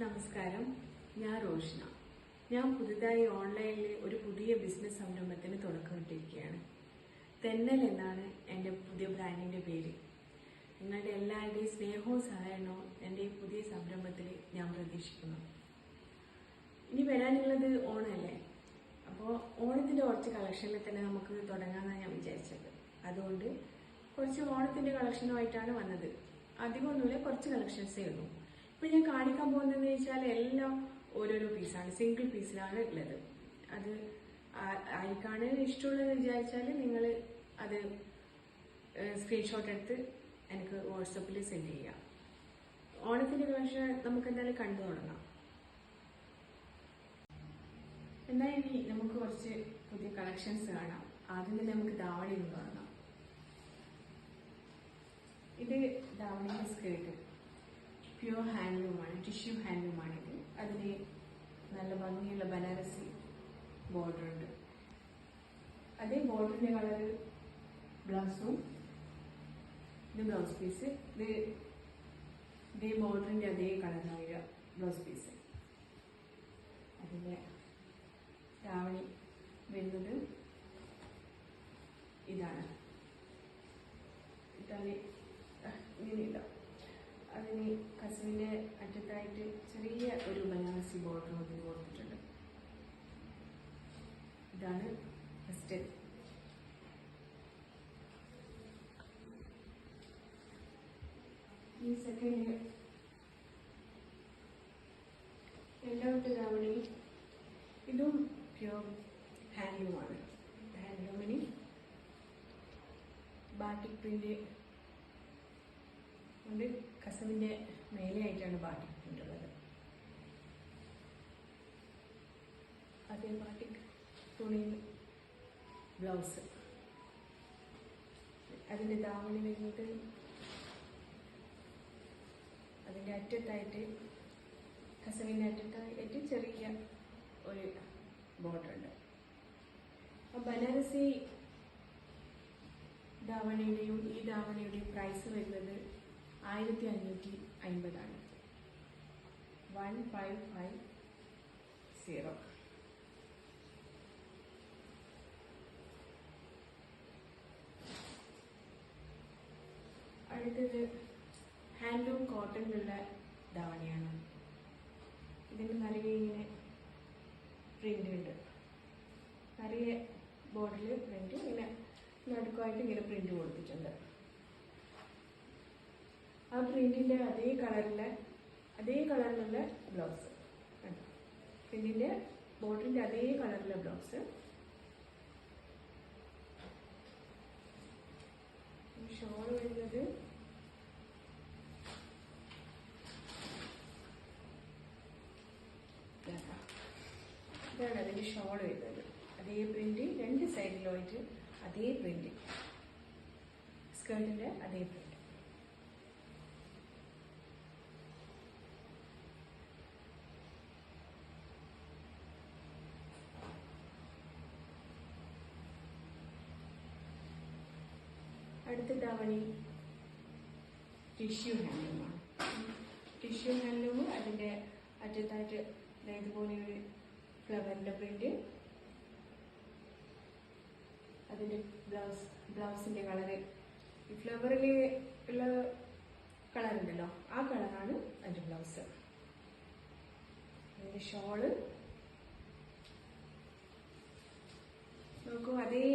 നമസ്കാരം. ഞാൻ റോഷ്ന. ഞാൻ പുതുതായി ഓൺലൈനിൽ ഒരു പുതിയ ബിസിനസ് സംരംഭത്തിന് തുടക്കമിട്ടിരിക്കുകയാണ്. തെന്നൽ എന്നാണ് എന്റെ പുതിയ ബ്രാൻഡിന്റെ പേര്. നിങ്ങളുടെ എല്ലാവരുടെയും സ്നേഹവും സഹായവും എന്റെ പുതിയ സംരംഭത്തിൽ ഞാൻ പ്രതീക്ഷിക്കുന്നു. ഇനി വരാനുള്ളത് ഓണമല്ലേ അപ്പോൾ ഓണത്തിന്റെ കുറച്ച് കളക്ഷനിൽ തന്നെ നമുക്ക് തുടങ്ങാമെന്നാണ് ഞാൻ വിചാരിച്ചത്. അതുകൊണ്ട് കുറച്ച് ഓണത്തിന്റെ കളക്ഷനുമായിട്ടാണ് വന്നത്. അധികമൊന്നുമില്ല കുറച്ച് കളക്ഷൻസേ ഉള്ളൂ. ഇപ്പം ഞാൻ കാണിക്കാൻ പോകുന്നതെന്ന് വെച്ചാൽ എല്ലാം ഓരോരോ പീസാണ് സിംഗിൾ പീസിലാണ് ഉള്ളത്. അത് ആ- ആർക്കാണ് ഇഷ്ടമുള്ളത് വിചാരിച്ചാൽ നിങ്ങൾ അത് സ്ക്രീൻഷോട്ട് എടുത്ത് എനിക്ക് വാട്സപ്പിൽ സെൻഡ് ചെയ്യാം. ഓണത്തിന്റെ പക്ഷേ നമുക്ക് എന്തായാലും കണ്ടു തുടങ്ങാം. എന്നാൽ ഇനി നമുക്ക് കുറച്ച് പുതിയ കളക്ഷൻസ് കാണാം. ആദ്യം തന്നെ നമുക്ക് ധാവണി ഒന്ന് തുടങ്ങാം ഇത് ധാവണിയുടെ സ്കേർട്ട് പ്യുവർ ഹാൻഡ്ലൂമാണ് ടിഷ്യൂ ഹാൻഡ്ലൂമാണ് ഇത് അതിന് നല്ല ഭംഗിയുള്ള ബനാറസി ബോർഡർ ഉണ്ട്. അതേ ബോർഡറിന്റെ കളർ ബ്ലൗസും ഇത് ബ്ലൗസ് പീസ് ഇത് ഇതേ ബോർഡറിന്റെ അതേ കളറായ ബ്ലൗസ് പീസ് അതിന്റെ ധാവണി വരുന്നത് ഇതാണ്. ഇതാണ് ഇങ്ങനെയില്ല അതിന് കസവിന്റെ അറ്റത്തായിട്ട് ചെറിയ ഒരു ബനാറസി ബോർഡർ കൂടി കൊടുത്തിട്ടുണ്ട്. ഇതാണ് ഫസ്റ്റ്. ഈ സെക്കൻഡ് രണ്ടാമത്തെ ധാവണി ഇതും പ്യോർ ഹാൻഡ്ലൂമാണ് ഹാൻഡ്ലൂമിന് ബാറ്റിക് പ്രിന്റ് കൊണ്ട് കസവിന്റെ മേലെയായിട്ടാണ് ഉള്ളത് അതേ ബാട്ടിക് തുണി ബ്ലൗസ്. അതിന്റെ ദാവണി വരുന്നത് അതിന്റെ അറ്റത്തായിട്ട് കസവിന്റെ അറ്റത്തായിട്ട് ചെറിയ ഒരു ഉണ്ട് ആ ബനാറസി ധാവണിയുടെയും ഈ ധാവണിയുടെയും പ്രൈസ് വരുന്നത് ആയിരത്തി അഞ്ഞൂറ്റി അൻപതാണ് വൺ ഫൈവ് ഫൈവ് സീറോ. അടുത്തത് ഹാൻഡ്ലൂം കോട്ടണിലുള്ള ധാവണിയാണ്. ഇതിന് നിറയെ ഇങ്ങനെ പ്രിന്റ് ഉണ്ട്. നിറയെ ബോർഡിൽ പ്രിന്റ് ഇങ്ങനെ നടുക്കുമായിട്ട് ഇങ്ങനെ പ്രിന്റ് കൊടുത്തിട്ടുണ്ട്. ആ പ്രിന്റിന്റെ അതേ കളറിലെ അതേ കളറിലുള്ള ബ്ലൗസ്. പ്രിന്റിന്റെ ബോർഡറിന്റെ അതേ കളറിലെ ബ്ലൗസ്. ഷോൾ വരുന്നത് ഇതാ. ഇതാണ് അതിന്റെ ഷോൾ വരുന്നത്. അതേ പ്രിന്റ് രണ്ട് സൈഡിലുമായിട്ട് അതേ പ്രിന്റ്. സ്കേർട്ടിന്റെ അതേ പ്രിന്റ്. ധാവണി ടിഷ്യൂ ഹാൻഡ്ലൂമാണ് ടിഷ്യൂ ഹാൻഡ്ലൂം അതിന്റെ അറ്റത്തായിട്ട് ഇതുപോലെ ഒരു ഫ്ലവറിന്റെ പ്രിന്റ് അതിന്റെ ബ്ലൗസ് ബ്ലൗസിന്റെ കളറ് ഈ ഫ്ലവറിൽ ഉള്ള കളർ ഉണ്ടല്ലോ ആ കളറാണ് അതിന്റെ ബ്ലൗസ് അതിന്റെ ഷോൾ നോക്കൂ അതേ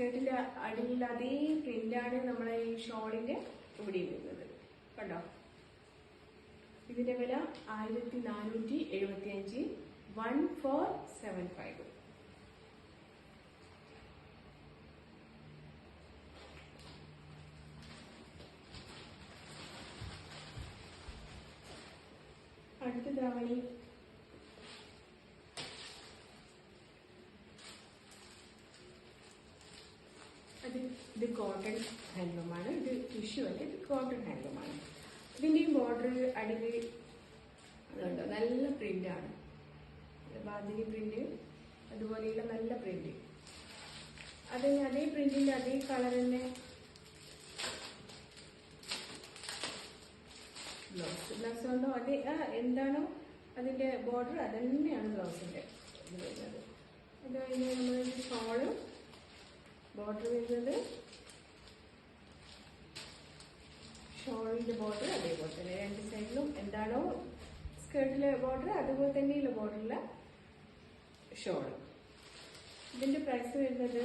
സ്കേർട്ടിന്റെ അടിയിൽ അതേ പ്രിന്റാണ് നമ്മളെ ഈ ഷോളിന്റെ ഇവിടെ വരുന്നത്. കണ്ടോ? ഇതിന്റെ വില ആയിരത്തി നാനൂറ്റി എഴുപത്തി അഞ്ച് വൺ ഫോർ സെവൻ ഫൈവ്. അടുത്ത ധാവണി അത് ഇത് കോട്ടൺ ഹാൻഡ്ലൂമാണ്. ഇത് ടിഷ്യൂ അല്ല ഇത് കോട്ടൺ ഹാൻഡ്ലൂമാണ്. ഇതിന്റെ ബോർഡർ അടിയിൽ നല്ല നല്ല ആണ്. ബാദിനി പ്രിന്റ് അതുപോലെയുള്ള നല്ല പ്രിന്റ് അത് അതേ പ്രിന്റിന്റെ അതേ കളർ തന്നെ. ബ്ലൗസ് ബ്ലൗസ് ഉണ്ടോ അതേ ആ എന്താണോ അതിന്റെ ബോർഡർ അത് തന്നെയാണ് ബ്ലൗസിന്റെ ഇത് വരുന്നത്. അത് കഴിഞ്ഞ് നമ്മളൊരു ഷോൾ ബോർഡർ വരുന്നത് ഷോളിന്റെ ബോർഡർ അതേപോലെ തന്നെ രണ്ട് സൈഡിലും എന്താണോ സ്കേർട്ടിലെ ബോർഡർ അതുപോലെ തന്നെ ഉള്ള ബോർഡറിലെ ഷോൾ ഇതിന്റെ പ്രൈസ് വരുന്നത്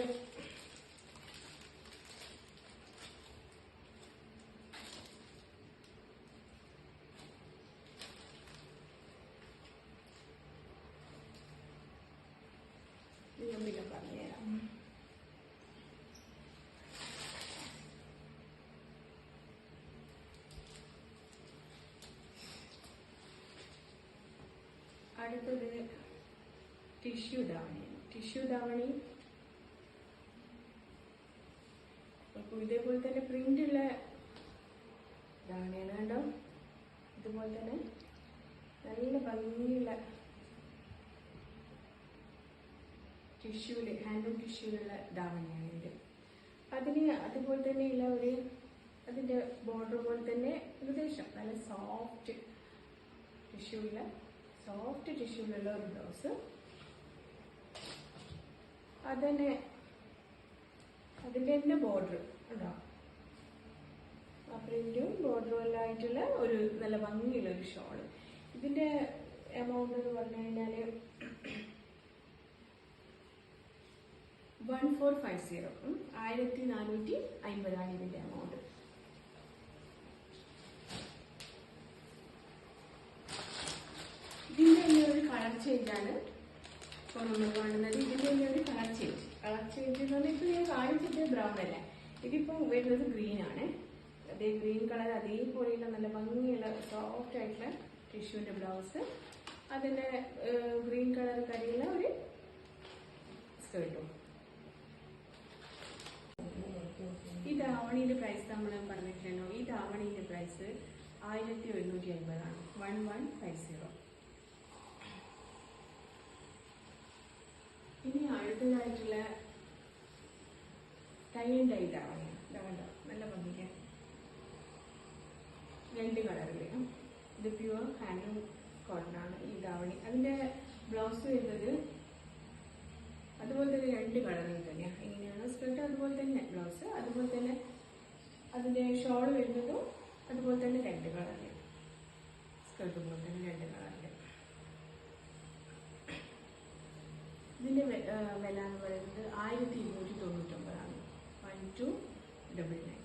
ഞാൻ പിന്നെ പറഞ്ഞുതരാം അടുത്തത് ടിഷ്യൂ ധാവണിയാണ് ടിഷ്യൂ ധാവണി അപ്പോൾ ഇതേപോലെ തന്നെ പ്രിന്റ് ഉള്ള ധാവണിയാണ് കണ്ടോ? ഇതുപോലെ തന്നെ നല്ല ഭംഗിയുള്ള ടിഷ്യൂൽ ഹാൻഡ്ലൂം ടിഷ്യൂലുള്ള ധാവണിയാണ് ഇത് അതിന് അതുപോലെ തന്നെ തന്നെയുള്ള ഒരു അതിന്റെ ബോർഡർ പോലെ തന്നെ ഏകദേശം നല്ല സോഫ്റ്റ് ടിഷ്യൂല സോഫ്റ്റ് ടിഷ്യൂലുള്ള ഒരു ബ്ലൗസ്. അതന്നെ അതിന്റെ തന്നെ ബോർഡർ ഉണ്ടോ? ആ പ്രിന്റും ബോർഡറും എല്ലാം ആയിട്ടുള്ള ഒരു നല്ല ഭംഗിയുള്ള ഒരു ഷോൾ. ഇതിന്റെ എമൗണ്ട് എന്ന് പറഞ്ഞു കഴിഞ്ഞാൽ വൺ ഫോർ ഫൈവ് സീറോ ആയിരത്തി നാനൂറ്റി അമ്പതാണ് ഇതിന്റെ എമൗണ്ട് ഇതിന്റെ തന്നെ കളർ ഇപ്പോൾ നമ്മൾ കാണുന്നത് ഇതിന്റെ തന്നെ ഒരു കളർ ചേഞ്ച് കളർ ചേഞ്ച് എന്ന് പറഞ്ഞാൽ ഇപ്പൊ ഞാൻ കാണിച്ചിട്ട് ബ്രൗൺ അല്ല. ഇതിപ്പോ വരുന്നത് ഗ്രീൻ ആണ്. അതേ ഗ്രീൻ കളർ അതേപോലെയുള്ള നല്ല ഭംഗിയുള്ള സോഫ്റ്റ് ആയിട്ടുള്ള ടിഷ്യൂന്റെ ബ്ലൗസ് അതിന്റെ ഗ്രീൻ കളർ കരിയുള്ള ഒരു സ്കേർട്ടും ഈ ധാവണിയുടെ പ്രൈസ് നമ്മൾ പറഞ്ഞിട്ടുണ്ടോ ഈ ധാവണിയുടെ പ്രൈസ് ആയിരത്തി ഒരുന്നൂറ്റി അൻപതാണ്. വൺ വൺ ഫൈവ് സീറോ ഇനി അടുത്തതായിട്ടുള്ള ടൈ ആൻഡ് ഡൈ ധാവണിയാണ് നല്ല ഭംഗിക്ക്. രണ്ട് കളറിൽ ഇത് പ്യുവർ ഹാൻഡ്ലൂം കോട്ടൺ ആണ്. ഈ ധാവണി അതിന്റെ ബ്ലൗസ് വരുന്നത് അതുപോലെ തന്നെ രണ്ട് കളറിൽ തന്നെയാണ് ഇങ്ങനെയാണ് സ്കർട്ട് അതുപോലെ തന്നെ ബ്ലൗസ് അതുപോലെ തന്നെ അതിന്റെ ഷോൾ വരുന്നതും അതുപോലെ തന്നെ രണ്ട് കളറിൽ സ്കർട്ട് പോലെ തന്നെ രണ്ട് കളറിൽ ഇതിന്റെ വില എന്ന് പറയുന്നത് ആയിരത്തി ഇരുന്നൂറ്റി തൊണ്ണൂറ്റൊമ്പതാണ്. വൺ ടു ഡബിൾ നയൻ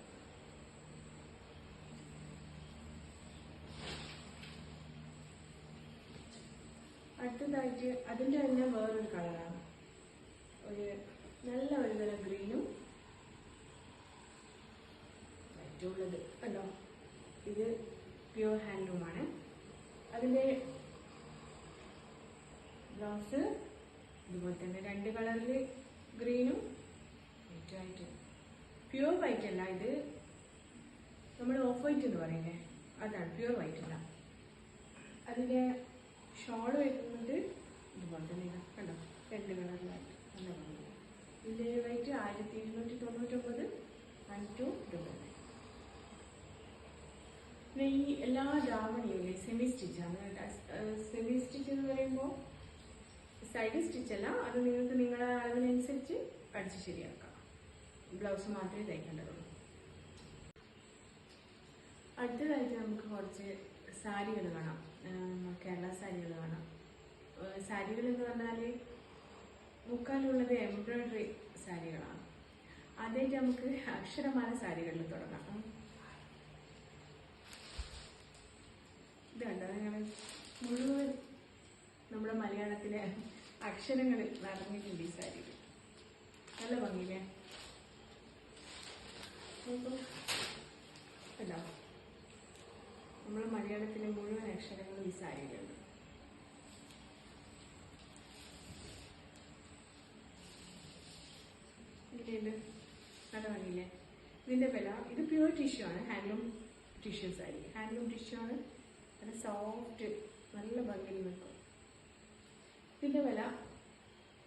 അടുത്തതായിട്ട് അതിന്റെ തന്നെ വേറൊരു കളറാണ്. ഒരു നല്ല ഒരു തരം ഗ്രീനും. ഉള്ളത് കണ്ടോ? ഇത് പ്യുവർ ഹാൻഡ്ലൂമാണ് അതിന്റെ ബ്ലൗസ് ഇതുപോലെ തന്നെ രണ്ട് കളറിൽ ഗ്രീനും വൈറ്റും ആയിട്ട് പ്യുവർ വൈറ്റ് അല്ല ഇത് നമ്മൾ ഓഫ് വൈറ്റ് എന്ന് പറയുന്നത് അതാണ് പ്യുവർ വൈറ്റ് അല്ല. അതിന്റെ ഷോൾ വരുന്നത് ഇതുപോലെ തന്നെ കണ്ടോ? രണ്ട് കളറിലായിട്ട്. നല്ല ഭംഗി ഇതിന്റെ റേറ്റ് ആയിരത്തി ഇരുന്നൂറ്റി തൊണ്ണൂറ്റൊമ്പത്. ഡബിൾ നയൻ പിന്നെ ഈ എല്ലാ ജാവണിയില്ലേ സെമി സ്റ്റിച്ചാണ് സെമി സ്റ്റിച്ച് എന്ന് പറയുമ്പോൾ സൈഡ് സ്റ്റിച്ച് അല്ല. അത് നിങ്ങൾക്ക് നിങ്ങളുടെ അളവിനനുസരിച്ച് അടിച്ച് ശരിയാക്കാം. ബ്ലൗസ് മാത്രമേ തയ്ക്കേണ്ടതുള്ളൂ. അടുത്തതായിട്ട് നമുക്ക് കുറച്ച് സാരികൾ കാണാം. കേരള സാരികൾ കാണാം. സാരികൾ എന്ന് പറഞ്ഞാൽ മുക്കാലുള്ളത് എംബ്രോയിഡറി സാരികളാണ്. ആദ്യമായിട്ട് നമുക്ക് അക്ഷരമാല സാരികളിൽ തുടങ്ങാം. ഉം. ഇത് കണ്ടോ? നിങ്ങൾ മുഴുവൻ നമ്മുടെ മലയാളത്തിലെ അക്ഷരങ്ങൾ നിറഞ്ഞിട്ടുണ്ട് ഈ സാരികൾ നല്ല ഭംഗിയില്ലേ. കണ്ടോ? നമ്മുടെ മലയാളത്തിലെ മുഴുവൻ അക്ഷരങ്ങളും ഈ സാരിയിലുണ്ട്. നല്ല ഭംഗിയില്ലേ? ഇതിന്റെ വില ഇത് പ്യുവർ ടിഷ്യൂ ആണ് handloom tissue sari. Handloom tissue ആണ്. നല്ല സോഫ്റ്റ് നല്ല ഭംഗിയിൽ നിൽക്കും. ഇതിന്റെ വില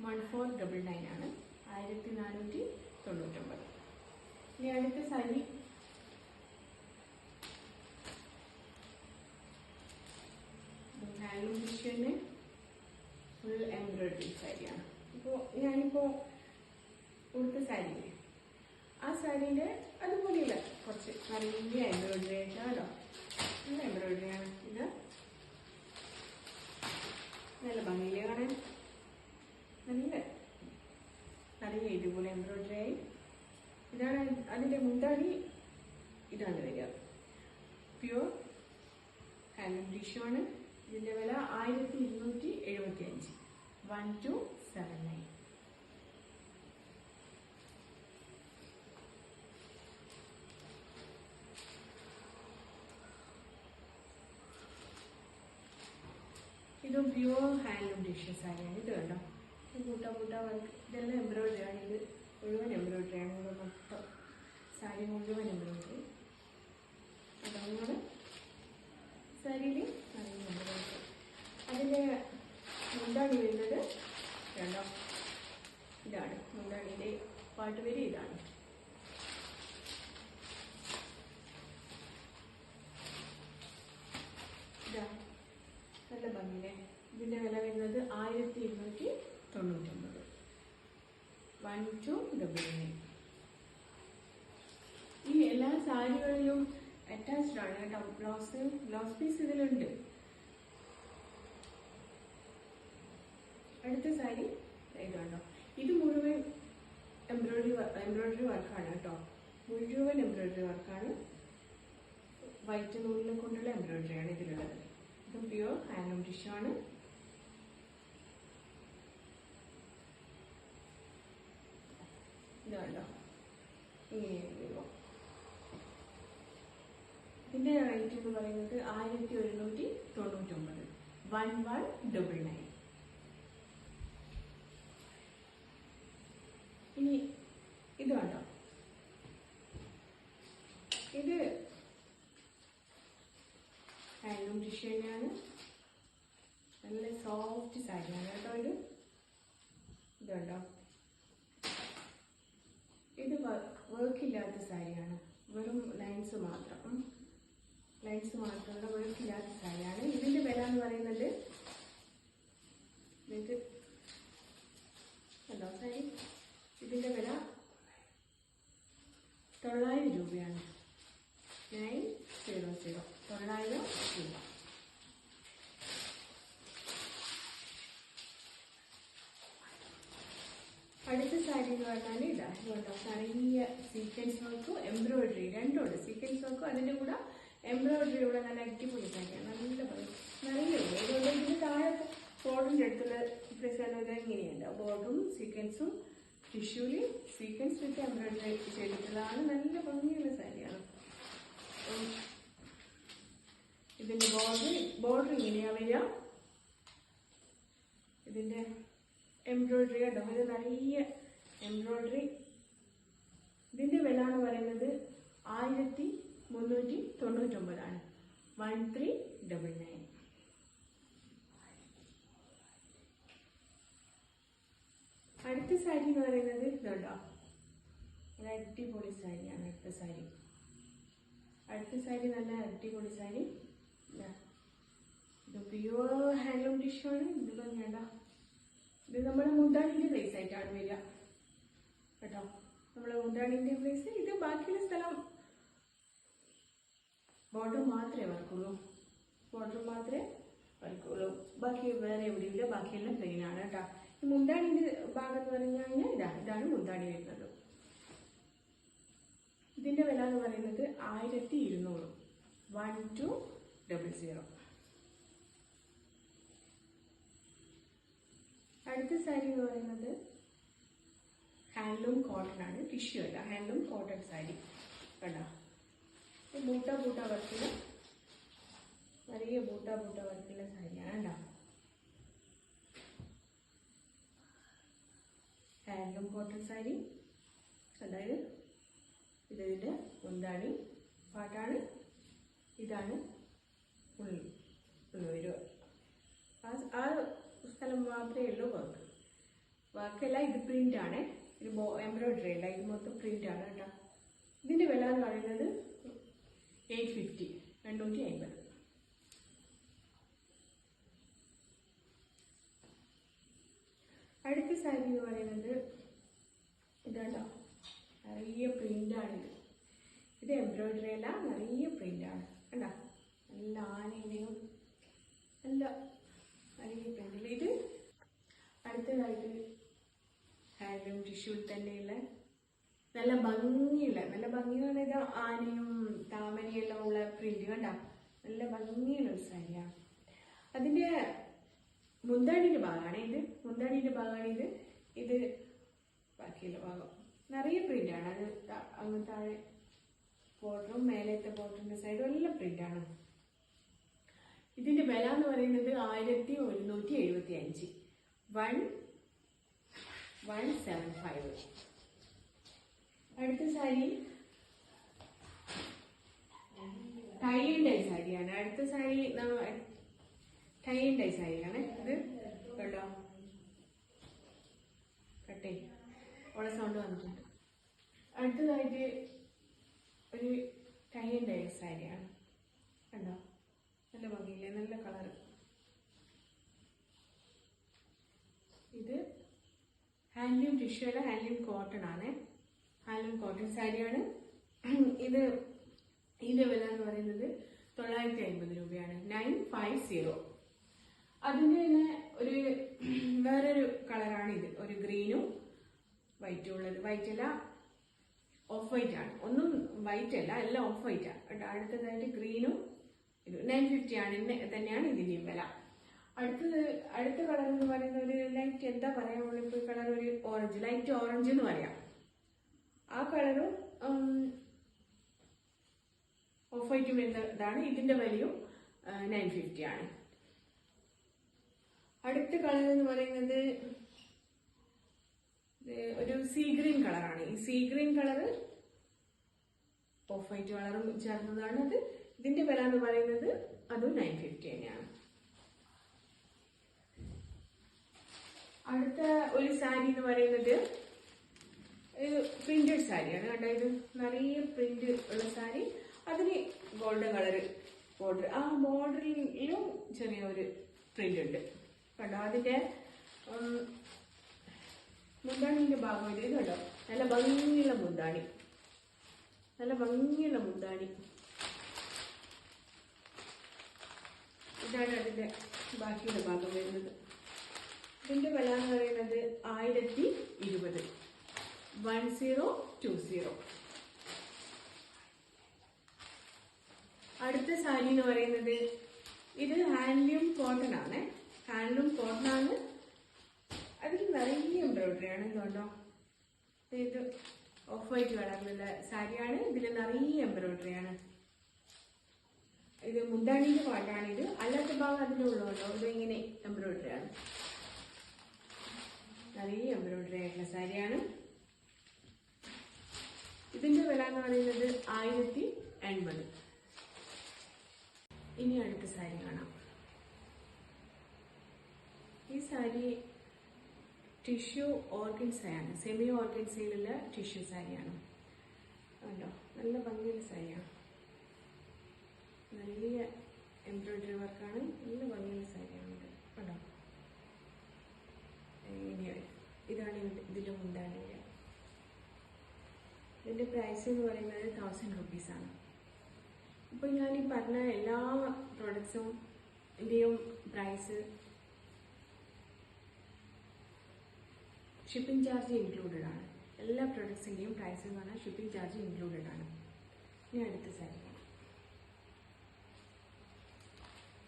വൺ ഫോർ ഡബിൾ നയൻ ആണ്. ആയിരത്തി നാനൂറ്റി തൊണ്ണൂറ്റൊമ്പത്. ഇനി അടുത്ത സാരി. ഡിഷന് ഫുൾ എംബ്രോയിഡറി സാരിയാണ്. ഇപ്പോൾ ഞാനിപ്പോൾ ഉടുത്ത സാരിയില്ലേ ആ സാരീന്റെ അതുപോലെയുള്ള കുറച്ച് നല്ല എംബ്രോയിഡറി ആയിട്ടാണല്ലോ നല്ല എംബ്രോയിഡറി ആണ്. ഇത് നല്ല ഭംഗിയിലെ കാണാൻ? നല്ല. നല്ല ഇതുപോലെ എംബ്രോയിഡറി. ആയി ഇതാണ് അതിന്റെ മുന്താണി. ഇതാണ് വരിക. പ്യൂർ ഹാൻഡ് ടിഷ്യൂ ആണ്. ഇതിന്റെ വില ആയിരത്തി ഇരുന്നൂറ്റി എഴുപത്തി അഞ്ച് വൺ ടു സെവൻ നയൻ ഇതും പ്യുവർ ഹാൻഡ്ലൂം ഡിഷസ് ആയിരുന്നു ഇത് കണ്ടോ? കൂട്ട മുട്ട വർക്ക് ഇതെല്ലാം എംബ്രോയിഡറി ആണ്. ഇത് മുഴുവൻ എംബ്രോയിഡറി ആണ്. ഇത് മൊത്തം സാരി മുഴുവൻ എംബ്രോയിഡറി അതങ്ങനെ സാരിയിൽ നല്ല എംബ്രോയിഡറി അതിന്റെ മുന്താണി വരുന്നത് രണ്ടോ ഇതാണ്. മുന്താണിയുടെ പാട്ട് വരെ ഇതാണ്. ഇതാ. നല്ല ഭംഗിയില്ലേ? ഇതിന്റെ വില വരുന്നത് ആയിരത്തി ഇരുന്നൂറ്റി തൊണ്ണൂറ്റൊമ്പത്. വൺ ടു ഡബിൾ നയൻ ഈ എല്ലാ സാരികളിലും അറ്റാച്ച്ഡ് ആണ് കേട്ടോ. ബ്ലൗസ് ബ്ലൗസ് പീസ് ഇതിലുണ്ട്. അടുത്ത സാരി ഇതാണോ ഇത് മുഴുവൻ എംബ്രോയിഡറി എംബ്രോയിഡറി വർക്കാണ് കേട്ടോ. മുഴുവൻ എംബ്രോയിഡറി വർക്കാണ് വൈറ്റ് നൂലിനെ കൊണ്ടുള്ള എംബ്രോയിഡറി ആണ് ഇതിലുള്ളത്. ഇതും പ്യുവർ ഹാൻഡ്ലൂം ടിഷ്യൂ ആണ്. ഇത് കണ്ടോ ഇങ്ങനെ വരുമോ ഇതിന്റെ റേറ്റ് എന്ന് പറയുന്നത് ആയിരത്തി ഒരുന്നൂറ്റി തൊണ്ണൂറ്റൊമ്പത് വൺ വൺ ഡബിൾ നയൻ ഇനി ഇത് കണ്ടോ? ഇത് ഹാൻഡ്ലൂം ടിഷ്യൂ തന്നെയാണ് നല്ല സോഫ്റ്റ് സാരിയാണ്. കേട്ടോ ഇത്? ഇതുണ്ടോ ഇത് വർക്കില്ലാത്ത സാരിയാണ് വെറും ലൈൻസ് മാത്രം. ലൈൻസ് മാത്രമുള്ള വർക്കില്ലാത്ത സാരിയാണ്. ഇതിന്റെ വില എന്ന് പറയുന്നത് നിങ്ങൾക്ക് കണ്ടോ സാരി. ഇതിന്റെ വില തൊള്ളായിരം രൂപയാണ്. നയൻ സീറോ സീറോ തൊള്ളായിരം രൂപ. അടുത്ത സാരി എന്ന് പറഞ്ഞാൽ ഇതാ ഇതുണ്ടോ? സീക്വൻസ് വർക്കും എംബ്രോയിഡറി രണ്ടുണ്ട്. സീക്വൻസ് വർക്കും അതിന്റെ കൂടെ എംബ്രോയിഡറി കൂടെ നല്ല അടിപൊളി സാരിയാണ് നല്ല നിറയെ അതുകൊണ്ട് ഇതിന് താഴെ ബോർഡിന്റെ അടുത്തുള്ള പ്രശ്നം ഇത് ഇങ്ങനെയുണ്ട് ബോർഡും സീക്വൻസും ടിഷ്യൂൽ സീക്വൻസ് വിത്ത് എംബ്രോയിഡറി ചെയ്തിട്ടുള്ളതാണ് നല്ല ഭംഗിയുള്ള സാരിയാണ് ഇതിന്റെ ബോർഡർ ബോർഡർ ഇങ്ങനെയാ വരിക. ഇതിന്റെ എംബ്രോയിഡറി കേട്ടോ ഇത് നിറയെ എംബ്രോയിഡറി ഇതിന്റെ വില എന്ന് പറയുന്നത് ആയിരത്തി മുന്നൂറ്റി തൊണ്ണൂറ്റൊമ്പതാണ്. വൺ ത്രീ ഡബിൾ നയൻ അടുത്ത സാരി എന്ന് പറയുന്നത് ഇതുണ്ടോ? നല്ല അടിപൊളി സാരിയാണ് അടുത്ത സാരി. അടുത്ത സാരി നല്ല അടിപൊളി സാരി. ഇതാ. പ്യുവർ ഹാൻഡ്ലൂം ടിഷ്യൂ ആണ്. ഇത് പറഞ്ഞേണ്ട ഇത് നമ്മുടെ മുന്താണിന്റെ പ്ലേസ് ആയിട്ടാണ് വരിക. കേട്ടോ? നമ്മുടെ മുന്താണിന്റെ പ്ലേസ് ഇത് ബാക്കിയുള്ള സ്ഥലം. ബോർഡർ മാത്രമേ വർക്കുള്ളൂ ബോർഡർ മാത്രമേ വർക്കുള്ളൂ ബാക്കി വേറെ എവിടെയില്ല ബാക്കിയെല്ലാം പ്ലെയിൻ ആണ് കേട്ടോ. ഈ മുന്താണിന്റെ ഭാഗം എന്ന് പറഞ്ഞു കഴിഞ്ഞാൽ ഇതാണ് ഇതാണ് മുന്താണി വരുന്നത്. ഇതിന്റെ വില എന്ന് പറയുന്നത് ആയിരത്തി ഇരുന്നൂറ്. വൺ ടു ഡബിൾ സീറോ അടുത്ത സാരി എന്ന് പറയുന്നത് ഹാൻഡ്ലൂം കോട്ടൺ ആണ് ടിഷ്യൂ അല്ല. ഹാൻഡ്ലൂം കോട്ടൺ സാരി കണ്ടോ? ബൂട്ട ബൂട്ട വർക്കിൽ നിറയെ ബൂട്ട ബൂട്ട വർക്കുള്ള സാരിയാണ് കണ്ടോ? ഹാൻഡ്ലൂം കോട്ടൺ സാരി അതായത് ഇതിന്റെ മുന്താണി പാട്ടാണ്. ഇതാണ് ഉള്ളി ഉള്ളി വരിക ആ സ്ഥലം മാത്രമേ ഉള്ളൂ വർക്ക് വർക്കല്ല ഇത് പ്രിന്റ് ഒരു ബോ എംബ്രോയിഡറി അല്ല ഇത് മൊത്തം പ്രിന്റ് ആണ് കേട്ടോ. ഇതിന്റെ വില എന്ന് പറയുന്നത് എയ്റ്റ് ഫിഫ്റ്റി എണ്ണൂറ്റി അൻപത് അടുത്ത സാരി എന്ന് പറയുന്നത് ഇതാണ്ടോ നിറയെ പ്രിന്റാണ് ഇത്. ഇത് എംബ്രോയിഡറി അല്ല നിറയെ പ്രിന്റാണ് കണ്ടോ? നല്ല ആനയിലെയും നല്ല നിറയെ പ്രിന്റ് ഇത് അടുത്തതായിട്ട് ഹാൻഡ്ലൂം തൃശ്ശൂർ തന്നെയുള്ള നല്ല ഭംഗിയുള്ള നല്ല ഭംഗിയുള്ള ഇത് ആനയും താമരയും എല്ലാം ഉള്ള പ്രിന്റ് കണ്ട? നല്ല ഭംഗിയുള്ള ഒരു സാരിയാണ് അതിന്റെ മുന്താണിന്റെ ഭാഗമാണ് ഇത്. മുന്താണിന്റെ ഭാഗമാണ് ഇത്. ഇത് ബാക്കിയുള്ള ഭാഗം. നിറയെ പ്രിന്റാണ് അത് അങ്ങ് താഴെ ബോർഡറും മേലത്തെ ബോർഡറിന്റെ സൈഡും എല്ലാം പ്രിന്റാണ് ഇതിന്റെ വില എന്ന് പറയുന്നത് ആയിരത്തി ഒരുന്നൂറ്റി എഴുപത്തി അഞ്ച് വൺ വൺ സെവൻ ഫൈവ് അടുത്ത സാരി. ടൈ ഡൈ സാരിയാണ്. അടുത്ത സാരി ടൈ ഡൈ സാരിയാണ്. ഇത് കേട്ടോ കട്ടേ. ഓളെ സൗണ്ട് വന്നിട്ടുണ്ട്. അടുത്തതായിട്ട് ഒരു ടൈ ഡൈ സാരിയാണ്. കണ്ടോ? നല്ല ഭംഗിയില്ലേ? നല്ല കളർ ഇത് ഹാൻഡ്ലൂം ടിഷ്യൂ അല്ല ഹാൻഡ്ലൂം കോട്ടൺ ആണ്. ഹാൻഡ്ലൂം കോട്ടൺ സാരിയാണ്. ഇത് ഇതിന്റെ വില എന്ന് പറയുന്നത് തൊള്ളായിരത്തി അമ്പത് രൂപയാണ്. Nine five zero. അതിന്റെ തന്നെ ഒരു വേറൊരു കളറാണ് ഇത് ഒരു ഗ്രീനും വൈറ്റും ഉള്ളത്. വൈറ്റ് അല്ല ഓഫ് വൈറ്റ് ആണ്. ഒന്നും വൈറ്റ് അല്ല എല്ലാം ഓഫ് വൈറ്റ് ആണ്. അടുത്തതായിട്ട് ഗ്രീനും ഇത് നയൻ ഫിഫ്റ്റി ആണ്. തന്നെയാണ് ഇതിന്റെയും വില. അടുത്തത് അടുത്ത കളർ എന്ന് പറയുന്ന ഒരു ലൈറ്റ് എന്താ പറയാ? നമ്മളിപ്പോ കളർ ഒരു ഓറഞ്ച് ലൈറ്റ് ഓറഞ്ച് എന്ന് പറയാം. ആ കളറും ഓഫ് വൈറ്റ് വരുന്നതാണ് ഇതിന്റെ വിലയും നയൻ ഫിഫ്റ്റി ആണ്. അടുത്ത കളർ എന്ന് പറയുന്നത് ഒരു സീ ഗ്രീൻ കളറാണ് ഈ sea green colour off white കളറും ചേർന്നതാണ് അത് ഇതിന്റെ വില എന്ന് പറയുന്നത് അതും നയൻ ഫിഫ്റ്റി തന്നെയാണ്. അടുത്ത ഒരു സാരി എന്ന് പറയുന്നത് പ്രിന്റഡ് സാരിയാണ്. ഇത് നിറയെ പ്രിന്റ് ഉള്ള സാരി. അതിന് ഗോൾഡൻ കളർ ബോർഡർ ആ ബോർഡറിലും ചെറിയൊരു പ്രിന്റ് ഉണ്ട്. കണ്ടോ? അതിന്റെ മുന്താണിന്റെ ഭാഗം ഇത് കണ്ടോ? നല്ല ഭംഗിയുള്ള മുന്താണി. നല്ല ഭംഗിയുള്ള മുന്താണി. ഇതാണ് അതിന്റെ ബാക്കിയുള്ള ഭാഗം വരുന്നത്. ഇതിന്റെ വില എന്ന് പറയുന്നത് ആയിരത്തി ഇരുപത്. One zero two zero. അടുത്ത സാരി എന്ന് പറയുന്നത് ഇത് ഹാൻഡ്ലൂം കോട്ടൺ ആണ്. ഹാൻഡ്ലൂം കോട്ടൺ ആണ്. അതിൽ നിറയെ എംബ്രോയിഡറി ആണ് എന്തുകൊണ്ടോ ഇത് ഓഫ് വൈറ്റ് കളറിലുള്ള സാരിയാണ്. ഇതിൽ നിറയെ എംബ്രോയിഡറി ആണ്. ഇത് മുന്താണിന്റെ പാട്ടാണ് ഇത്. അല്ലാത്ത ഭാഗം അതിലുള്ളതുകൊണ്ടോ ഇത് ഇങ്ങനെ എംബ്രോയിഡറി ആണ്. നിറയെ എംബ്രോയിഡറി ആയിട്ടുള്ള സാരിയാണ്. ഇതിന്റെ വില എന്ന് പറയുന്നത് ആയിരത്തി എൺപത്. ഇനി അടുത്ത സാരി കാണാം. ഈ സാരി ടിഷ്യൂ ഓർഗൻസയാണ് സെമി ഓർഗൻസയിലുള്ള ടിഷ്യൂ സാരിയാണ്. കണ്ടോ? നല്ല ഭംഗിയുള്ള സാരിയാണ്. നല്ല എംബ്രോയിഡറി വർക്കാണ്. നല്ല ഭംഗിയുള്ള സാരിയാണ് ഇത്. ഇതാണ് ഇതിന്റെ- ഇതിന്റെ ഇതിന്റെ പ്രൈസ് എന്ന് പറയുന്നത് തൗസൻഡ് റുപ്പീസാണ് ഇപ്പോൾ ഞാൻ ഈ പറഞ്ഞ എല്ലാ പ്രൊഡക്ട്സും ഇതിന്റെയും പ്രൈസ് ഷിപ്പിംഗ് ചാർജ് ഇൻക്ലൂഡഡ് ആണ്. എല്ലാ പ്രൊഡക്ട്സിന്റെയും പ്രൈസ് എന്ന് പറഞ്ഞാൽ ഷിപ്പിംഗ് ചാർജ് ഇൻക്ലൂഡഡ് ആണ്. ഇനി അടുത്ത സാരി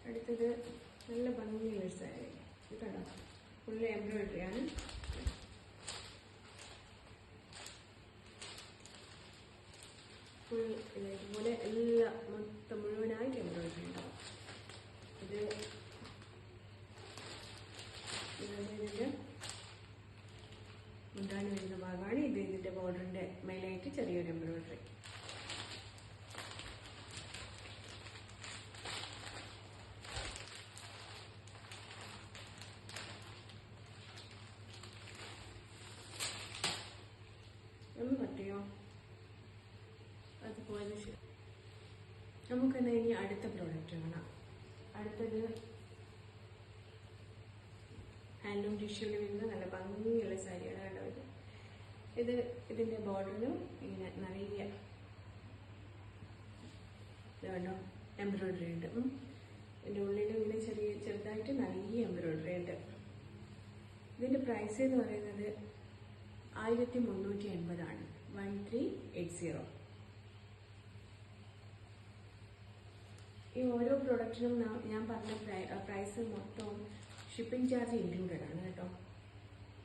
അടുത്തത് നല്ല ഭംഗിയുള്ള സാരി കണ്ടോ? ഫുള്ള് എംബ്രോയിഡറി ആണ് ഫുൾ ഇതുപോലെ എല്ലാ മൊത്തം മുഴുവനായിട്ട് എംബ്രോയിഡറി ഉണ്ടാവും ഇത് ഇതാണ് ഇതിന്റെ മുന്താണി വരുന്ന ഭാഗമാണ് ഇത് ഇതിന്റെ ബോർഡറിന്റെ മേലായിട്ട് ചെറിയൊരു എംബ്രോയിഡറി ഒന്ന് പറ്റിയോ അത് പോയതിന് ശേഷം നമുക്കെന്നാ ഇനി അടുത്ത പ്രോഡക്റ്റ് കാണാം. അടുത്തത് ഹാൻഡ്ലൂം ടിഷ്യൂവിൽ വരുന്ന നല്ല ഭംഗിയുള്ള സാരിയാണ് കണ്ടോ ഇത് ഇത് ഇതിന്റെ ബോർഡറിലും ഇങ്ങനെ നിറയെ ഇത് കണ്ടോ? എംബ്രോയിഡറി ഉണ്ട്. ഇതിന്റെ ഉള്ളിലും ഇങ്ങനെ ചെറിയ ചെറുതായിട്ട് നിറയെ എംബ്രോയിഡറി ഉണ്ട്. ഇതിന്റെ പ്രൈസ് എന്ന് പറയുന്നത് ആയിരത്തി മുന്നൂറ്റി എൺപതാണ്. വൺ ത്രീ എയ്റ്റ് സീറോ ഈ ഓരോ പ്രൊഡക്റ്റിനും ഞാൻ പറഞ്ഞ പ്രൈസ് മൊത്തം ഷിപ്പിംഗ് ചാർജ് ഇൻക്ലൂഡഡ് ആണ് കേട്ടോ.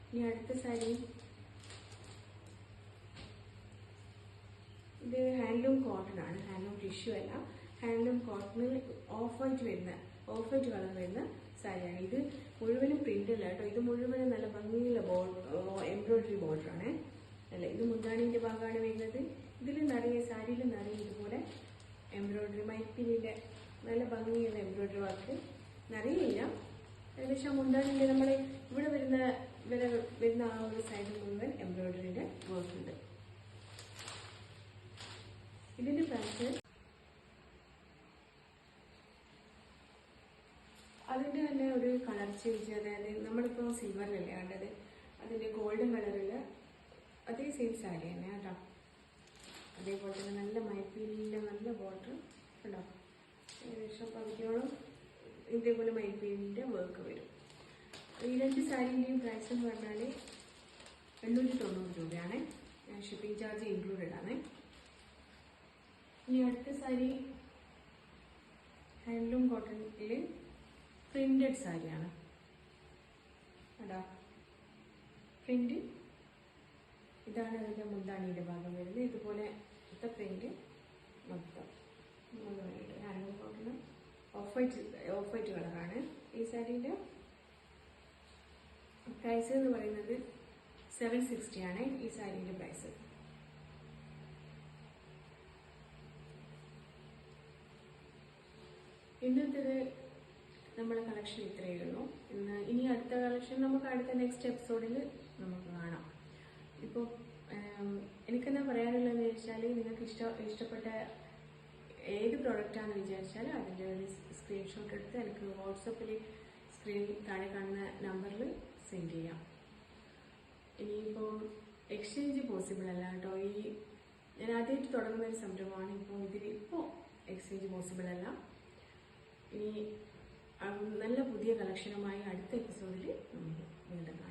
ഇനി അടുത്ത സാരി. ഇത് ഹാൻഡ്ലൂം കോട്ടൺ ആണ്. ഹാൻഡ്ലൂം ടിഷ്യൂ അല്ല. ഹാൻഡ്ലൂം കോട്ടണിൽ ഓഫ് വൈറ്റ് വരുന്ന ഓഫ് വൈറ്റ് കളർ വരുന്ന സാരിയാണ്. ഇത് മുഴുവനും പ്രിന്റ് അല്ല കേട്ടോ. ഇത് മുഴുവനും നല്ല ഭംഗിയുള്ള ബോൾ എംബ്രോയിഡറി ബോർഡർ ആണ്. അല്ല? ഇത് മുന്താണിന്റെ ഭാഗമാണ് വരുന്നത്. ഇതിൽ നിറയെ സാരിയിൽ നിറയെ ഇതുപോലെ എംബ്രോയിഡറി മൈപ്പിനിന്റെ നല്ല ഭംഗിയുള്ള എംബ്രോയിഡറി വർക്ക്. നിറയില്ല ഏകദേശം മുന്താണിന്റെ നമ്മളെ? ഇവിടെ വരുന്ന വരെ വരുന്ന ആ ഒരു സൈഡിൽ മുഴുവൻ എംബ്രോയിഡറിന്റെ വർക്ക് ഉണ്ട്. ഇതിന്റെ പ്രൈസ് അതിന്റെ തന്നെ ഒരു കളർ ചേഞ്ച് അതായത് നമ്മളിപ്പോ സിൽവറിലല്ലേ കണ്ടത്? അതിന്റെ ഗോൾഡൻ കളറിൽ അതേ സെയിം സാരി തന്നെ കേട്ടോ. അതേപോലെ തന്നെ നല്ല മൈപ്പീലിന്റെ നല്ല ബോർഡർ കണ്ടോ പകുതിയോളം ഇതേപോലെ മൈപ്പീലിന്റെ വർക്ക് വരും. ഈ രണ്ട് സാരിന്റെയും പ്രൈസ് എന്ന് പറഞ്ഞാൽ എണ്ണൂറ്റി തൊണ്ണൂറ് രൂപയാണ്. ഷിപ്പിംഗ് ചാർജ് ഇൻക്ലൂഡഡ് ആണ്. ഇനി അടുത്ത സാരി ഹാൻഡ്ലൂം കോട്ടണിൽ പ്രിന്റഡ് സാരിയാണ് അതാ. പ്രിന്റ് ഇതാണ് അതിന്റെ മുന്താണിയുടെ ഭാഗം വരുന്നത്. ഇതുപോലെ ഇത്ത പ്രിന്റ് മൊത്തം. Cotton off white off white കളറാണ് ഈ സാരിന്റെ പ്രൈസ് എന്ന് പറയുന്നത് സെവൻ സിക്സ്റ്റി ആണ് ഈ സാരിന്റെ പ്രൈസ് ഇന്നത്തേത് നമ്മുടെ കളക്ഷൻ ഇത്രയേ ഉള്ളൂ. ഇന്ന് ഇനി അടുത്ത കളക്ഷൻ നമുക്ക് അടുത്ത നെക്സ്റ്റ് എപ്പിസോഡിൽ നമുക്ക് കാണാം. ഇപ്പോൾ എനിക്കെന്താ പറയാനുള്ളതെന്ന് വെച്ചാൽ നിങ്ങൾക്ക് ഇഷ്ട ഇഷ്ടപ്പെട്ട ഏത് പ്രോഡക്റ്റാണെന്ന് വിചാരിച്ചാൽ അതിന്റെ ഒരു സ്ക്രീൻഷോട്ട് എടുത്ത് എനിക്ക് വാട്സപ്പിൽ സ്ക്രീൻ താഴെ കാണുന്ന നമ്പറിൽ സെൻഡ് ചെയ്യാം. ഇനിയിപ്പോൾ എക്സ്ചേഞ്ച് പോസിബിൾ അല്ല കേട്ടോ. ഈ ഞാൻ ആദ്യമായിട്ട് തുടങ്ങുന്ന ഒരു സംരംഭമാണ് ഇപ്പോൾ ഇതിൽ ഇപ്പോൾ എക്സ്ചേഞ്ച് പോസിബിൾ അല്ല. ഇനി നല്ല പുതിയ കളക്ഷനുമായി അടുത്ത എപ്പിസോഡിൽ നമുക്ക് വീണ്ടും കാണാം.